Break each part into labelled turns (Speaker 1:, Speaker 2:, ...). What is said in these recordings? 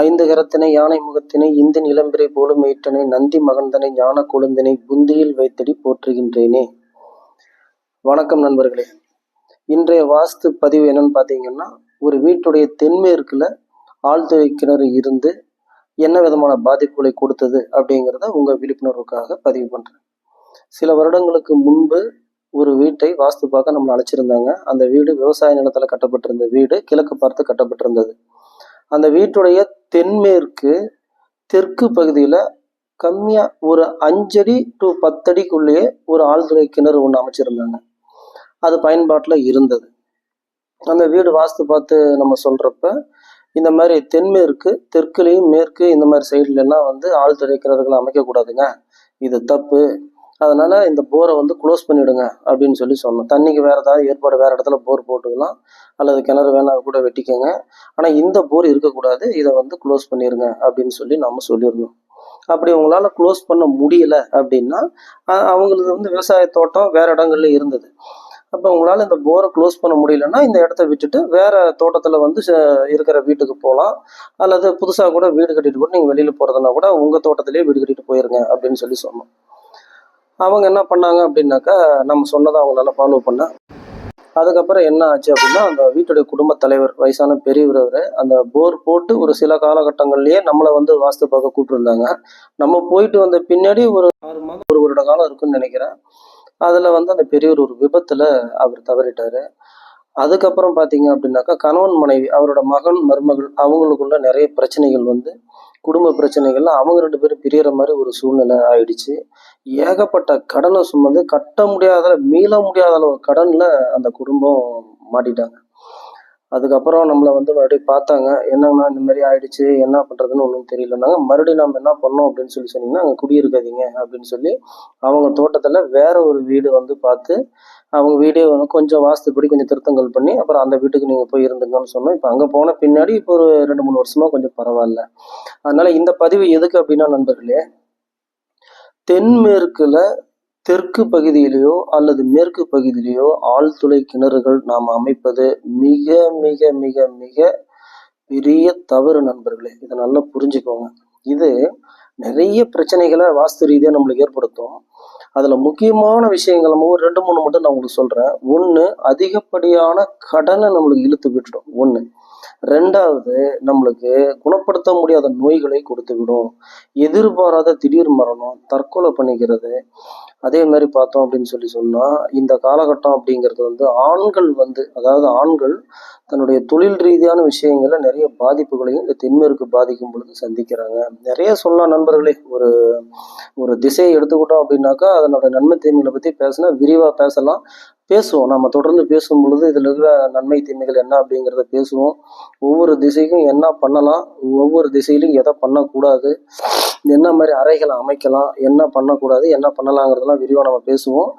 Speaker 1: ஐந்து கரத்தினை யானை முகத்தினை இந்து நிலம்பிரை போலும் ஏற்றனை நந்தி மகந்தனை ஞான கொழுந்தினை புந்தியில் வைத்தடி போற்றுகின்றேனே. வணக்கம் நண்பர்களே. இன்றைய வாஸ்து பதிவு என்னன்னு பார்த்தீங்கன்னா ஒரு வீட்டுடைய தென்மேற்குல ஆழ்துறை கிணறு இருந்து என்ன விதமான பாதிப்புகளை கொடுத்தது அப்படிங்கிறத உங்கள் விழிப்புணர்வுக்காக பதிவு பண்ணுறேன் சில வருடங்களுக்கு முன்பு ஒரு வீட்டை வாஸ்து பார்க்க நம்மளை அழைச்சிருந்தாங்க. அந்த வீடு விவசாய நிலத்தில் கட்டப்பட்டிருந்த வீடு கிழக்கு பார்த்து கட்டப்பட்டிருந்தது. அந்த வீட்டுடைய தென்மேற்கு தெற்கு பகுதியில் கம்மியாக ஒரு அஞ்சடி டு பத்தடிக்குள்ளேயே ஒரு ஆழ்துறை கிணறு ஒன்று அமைச்சிருந்தாங்க. அது பயன்பாட்டில் இருந்தது. அந்த வீடு வாஸ்து பார்த்து நம்ம சொல்கிறப்ப இந்த மாதிரி தென்மேற்கு தெற்குலேயும் மேற்கு இந்த மாதிரி சைட்லலாம் வந்து ஆழ்துறை கிணறுகளை அமைக்கக்கூடாதுங்க. இது தப்பு. அதனால் இந்த போரை வந்து க்ளோஸ் பண்ணிவிடுங்க அப்படின்னு சொல்லி சொன்னோம். தண்ணிக்கு வேறு ஏதாவது ஏற்பாடு வேறு இடத்துல போர் போட்டுக்கலாம். அல்லது கிணறு வேணால் கூட வெட்டிக்கோங்க. ஆனால் இந்த போர் இருக்கக்கூடாது. இதை வந்து க்ளோஸ் பண்ணிடுங்க அப்படின்னு சொல்லி நம்ம சொல்லியிருந்தோம். அப்படி உங்களால் க்ளோஸ் பண்ண முடியல அப்படின்னா அவங்களுக்கு வந்து விவசாய தோட்டம் வேறு இடங்கள்ல இருந்தது. அப்போ உங்களால் இந்த போரை க்ளோஸ் பண்ண முடியலன்னா இந்த இடத்த விட்டுட்டு வேற தோட்டத்தில் வந்து இருக்கிற வீட்டுக்கு போகலாம் அல்லது புதுசாக கூட வீடு கட்டிட்டு கூட நீங்கள் வெளியில் போகிறதுனா கூட உங்கள் தோட்டத்திலேயே வீடு கட்டிட்டு போயிருங்க அப்படின்னு சொல்லி சொன்னோம். அவங்க என்ன பண்ணாங்க அப்படின்னாக்கா நம்ம சொன்னதை அவங்களால ஃபாலோ பண்ண. அதுக்கப்புறம் என்ன ஆச்சு அப்படின்னா அந்த வீட்டுடைய குடும்ப தலைவர் வயசான பெரியவர் அவர் அந்த போர் போட்டு ஒரு சில காலகட்டங்கள்லயே நம்மளை வந்து வாஸ்து பார்க்க கூப்பிட்டுருந்தாங்க. நம்ம போயிட்டு வந்த பின்னாடி ஒரு ஆறு மாதம் ஒரு வருட காலம் இருக்குன்னு நினைக்கிறேன். அதில் வந்து அந்த பெரியவர் ஒரு விபத்தில் அவர் தவறிட்டாரு. அதுக்கப்புறம் பார்த்தீங்க அப்படின்னாக்கா கணவன் மனைவி அவரோட மகன் மருமகள் அவங்களுக்குள்ள நிறைய பிரச்சனைகள் வந்து குடும்ப பிரச்சனைகள்லாம் அவங்க ரெண்டு பேரும் பிரியற மாதிரி ஒரு சூழ்நிலை ஆயிடுச்சு. ஏகப்பட்ட கடனை சுமந்து கட்ட முடியாத மீள முடியாத அளவு கடனில் அந்த குடும்பம் மாட்டிட்டாங்க. அதுக்கப்புறம் நம்மளை வந்து மறுபடியும் பார்த்தாங்க. என்னன்னா இந்த மாதிரி ஆயிடுச்சு? என்ன பண்ணுறதுன்னு ஒன்றும் தெரியலனாங்க மறுபடியும் நம்ம என்ன பண்ணோம் அப்படின்னு சொல்லி சொன்னீங்கன்னா அங்கே குடியிருக்காதீங்க அப்படின்னு சொல்லி அவங்க தோட்டத்தில் வேற ஒரு வீடு வந்து பார்த்து அவங்க வீடே வந்து கொஞ்சம் வாஸ்துப்படி கொஞ்சம் திருத்தங்கள் பண்ணி அப்புறம் அந்த வீட்டுக்கு நீங்கள் போய் இருந்துங்கன்னு சொன்னோம். இப்போ அங்கே போன பின்னாடி இப்போ ஒரு ரெண்டு மூணு வருஷமாக கொஞ்சம் பரவாயில்ல. அதனால இந்த பதிவு எதுக்கு அப்படின்னா நண்பர்களே தென்மேற்குல தெற்கு பகுதியிலேயோ அல்லது மேற்கு பகுதியிலேயோ ஆழ்துளை கிணறுகள் நாம் அமைப்பது மிக மிக மிக மிக பெரிய தவறு நண்பர்களே. இதை நல்லா புரிஞ்சுக்கோங்க. இது நிறைய பிரச்சனைகளை வாஸ்து ரீதியாக நம்மளுக்கு ஏற்படுத்தும். அதில் முக்கியமான விஷயங்கள் நம்ம ஒரு ரெண்டு மூணு மட்டும் நான் உங்களுக்கு சொல்கிறேன் ஒன்று அதிகப்படியான கடனை நம்மளுக்கு இழுத்து விட்டுடும். ஒன்று ரெண்டாவது நம்மளுக்கு குணப்படுத்த முடியாத நோய்களை கொடுத்து விடும் எதிர்பாராத திடீர் மரணம் தற்கொலை பண்ணிக்கிறது. அதே மாதிரி பார்த்தோம் அப்படின்னு சொல்லி சொன்னால் இந்த காலகட்டம் அப்படிங்கிறது வந்து ஆண்கள் வந்து அதாவது ஆண்கள் தன்னுடைய தொழில் ரீதியான விஷயங்களில் நிறைய பாதிப்புகளையும் இந்த தென்மேற்கு பாதிக்கும் பொழுது சந்திக்கிறாங்க. நிறைய சொல்லலாம் நண்பர்களே ஒரு ஒரு திசையை எடுத்துக்கிட்டோம் அப்படின்னாக்கா அதனோட நன்மை தீமைகளை பற்றி பேசினா விரிவாக பேசலாம். பேசுவோம். நம்ம தொடர்ந்து பேசும் பொழுது இதில் இருக்கிற நன்மை தீமைகள் என்ன அப்படிங்கிறத பேசுவோம். ஒவ்வொரு திசைக்கும் என்ன பண்ணலாம்? ஒவ்வொரு திசையிலும் எதை பண்ணக்கூடாது? என்ன மாதிரி அறைகளை அமைக்கலாம்? என்ன பண்ணக்கூடாது? என்ன பண்ணலாங்கிறதெல்லாம் விரிவாக நம்ம பேசுவோம்.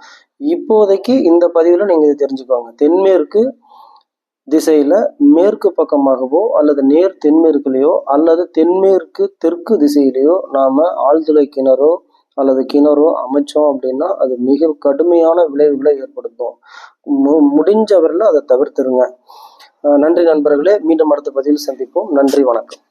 Speaker 1: இப்போதைக்கு இந்த பதிவில் நீங்கள் இதை தெரிஞ்சுக்கோங்க. தென்மேற்கு திசையில மேற்கு பக்கமாகவோ அல்லது நேர் தென்மேற்குலேயோ அல்லது தென்மேற்கு தெற்கு திசையிலேயோ நாம ஆழ்துளை கிணறோ அல்லது கிணறோ அமைச்சோம் அப்படின்னா அது மிக கடுமையான விளைவுகளை ஏற்படுத்தும். முடிஞ்சவரில் அதை தவிர்த்துருங்க. நன்றி நண்பர்களே. மீண்டும் அடுத்த பதிவில் சந்திப்போம். நன்றி வணக்கம்.